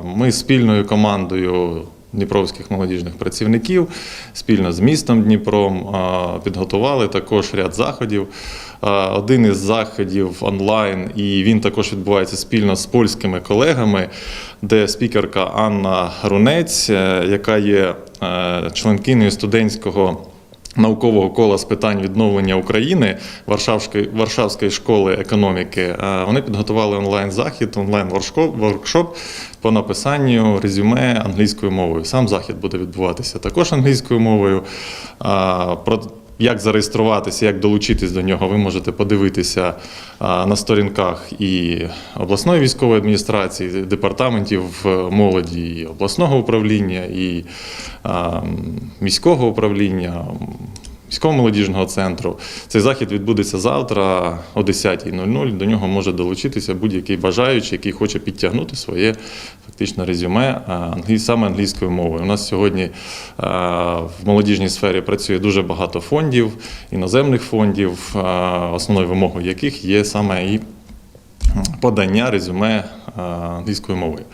Ми спільною командою дніпровських молодіжних працівників спільно з містом Дніпром підготували також ряд заходів. Один із заходів онлайн, і він також відбувається спільно з польськими колегами, де спікерка Анна Рунець, е, яка є е, членкиною студентського. Наукового кола з питань відновлення України Варшавської, Варшавської школи економіки. Е, Вони підготували онлайн-захід, онлайн-воркшоп по написанню резюме англійською мовою. Сам захід буде відбуватися також англійською мовою. Про як зареєструватися, як долучитись до нього, ви можете подивитися на сторінках і обласної військової адміністрації, департаментів е, молоді, і обласного управління, і міського управління. Міського молодіжного центру. Цей захід відбудеться завтра о 10.00. До нього може долучитися будь-який бажаючий, який хоче підтягнути своє фактично резюме саме англійською мовою. У нас сьогодні в молодіжній сфері працює дуже багато фондів, іноземних фондів, основною вимогою яких є саме і подання резюме англійською мовою.